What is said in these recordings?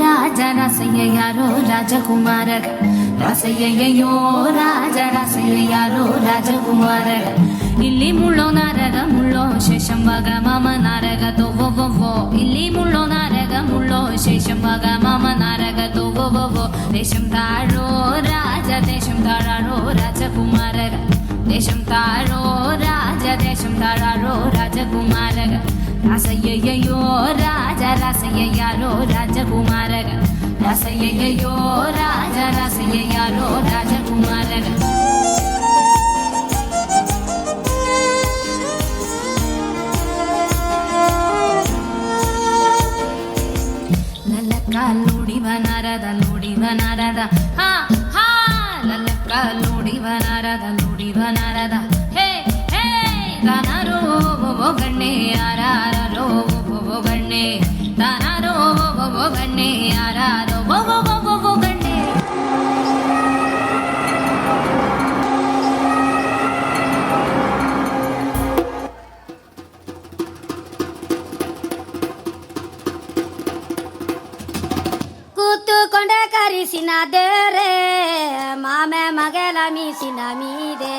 രാജരസയ്യാരോ രാജകുമാരക ರಸಯ್ಯಯ್ಯೋ ರಾಜ ರಸಯ್ಯಾರೋ ರಾಜಕುಮಾರಗ ಇಲ್ಲಿ ಮುಳ್ಳೋ ನಾರಗ ಮುಳ್ಳೋ ಶೇಷಂಬಾಗ ಮಾಮ ನಾರಗ ತೋವೋ ಇಲ್ಲಿ ಮುಳ್ಳೋ ನಾರಗ ಮುಳ್ಳೋ ಶೇಷಂಬಾಗ ಮಾಮ ನಾರಗ ತೋವೋ ದೇಶಂ ತಾಳೋ ರಾಜ ದೇಶಂ ತಾಳಾರೋ ರಾಜಕುಮಾರಗ ದೇಶಂ ತಾಳೋ ರಾಜ ದೇಶಂ ತಾಳಾರೋ ರಾಜಕುಮಾರಗ ரசையையோ ராஜ ரசையாரோ ராஜகுமாரக ரசையையோ ராஜ ரசையாரோ ராஜகுமாரக ಲಲ್ಲಕ್ಕೂಡಿವ ನರದ ಲೂಡಿವ ನರದ ಹಾ ಹಾ ಲಲ್ಲಕ್ಕ ಲೂಡಿವ ನರದ ಲೂಡಿವ ನರದ ಹೇ ಹೇ ಗಣರೋ ಗಣ್ಣೆ ಯಾರ ಗಣ್ಣೆ ಕರಿಸಿನ ದೇರೆ ಮಾಮೆ ಮಗಲ ಮೀಸಿನ ಮೀದೆ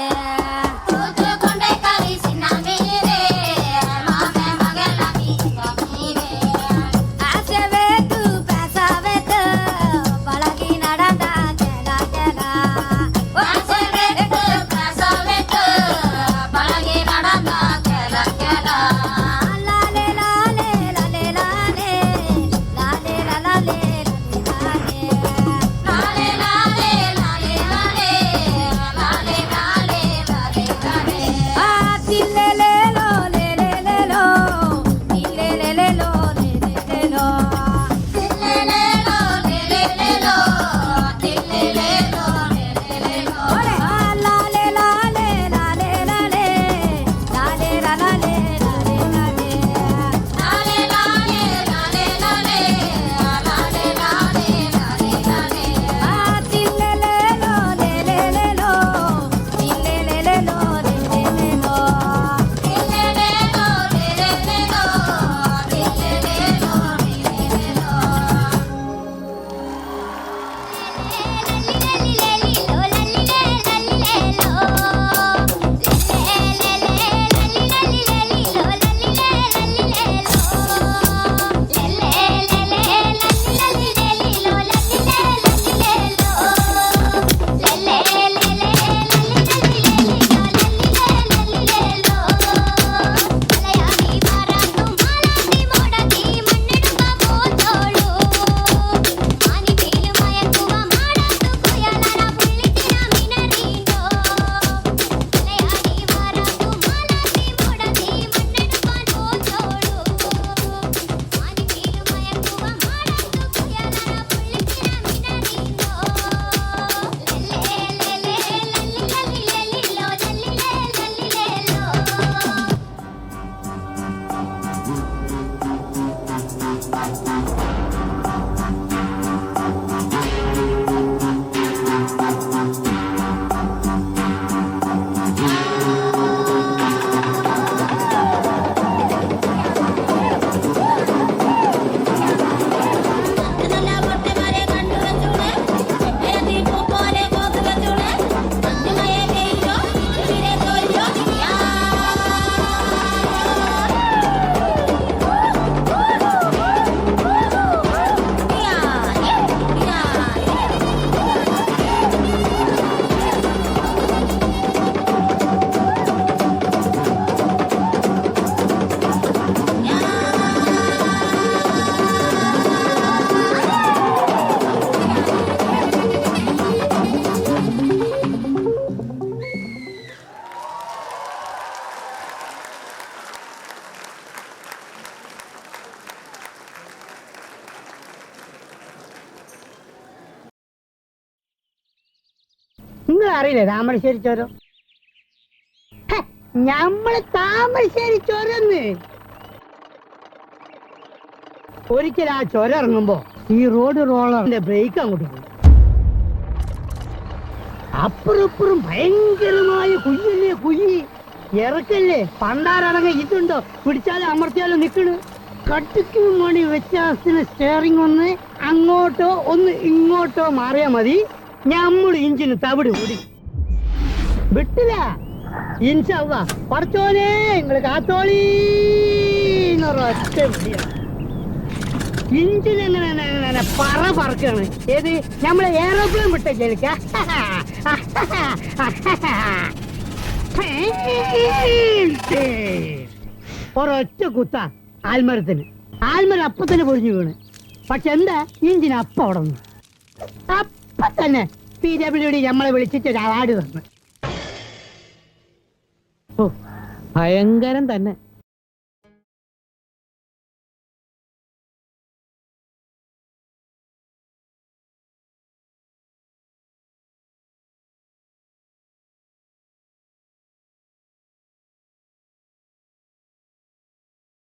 നിങ്ങൾ അറിയില്ലേ താമരശ്ശേരി ചോരം ഞമ്മൾ താമരശ്ശേരി ചോരന്ന് ഒരിക്കൽ ആ ചുരം ഇറങ്ങുമ്പോ ഈ റോഡ് റോളറിന്റെ ബ്രേക്ക് അങ്ങോട്ട് പോയി. അപ്പുറം ഇപ്പുറം ഭയങ്കരമായ കുയ്യല്ലേ കുയ്യി ഇറക്കല്ലേ? പണ്ടാരടങ്ങ ഇതുണ്ടോ? പിടിച്ചാലും അമർത്തിയാലും നിക്കണ്. കട്ടിക്ക് മണി വ്യത്യാസത്തിന് സ്റ്റിയറിംഗ് ഒന്ന് അങ്ങോട്ടോ ഒന്ന് ഇങ്ങോട്ടോ മാറിയാ മതി. നമ്മൾ ഇഞ്ചിന് തവിട് കൂടി. വിട്ടില്ല. ഇൻഷല്ല പറച്ചോനെ നിങ്ങൾ കാത്തോളി ഒറ്റ വിളിയാ. ഇഞ്ചിൻ എങ്ങനെ പറ പറക്കാണ്. ഏത്? നമ്മളെ എയറോപ്ലെയിൻ വിട്ട കേൾക്ക ഒരൊറ്റ കുത്ത ആൽമരത്തിന്. ആൽമരം അപ്പത്തന്നെ പൊഴിഞ്ഞു വീണ്. പക്ഷെ എന്താ? ഇഞ്ചിന് അപ്പം അവിടെ അപ്പൊ തന്നെ പി ഡബ്ല്യു ഡി നമ്മളെ വിളിച്ചിട്ട് ഒരു അവാർഡ് തന്നു. ഭയങ്കരം തന്നെ.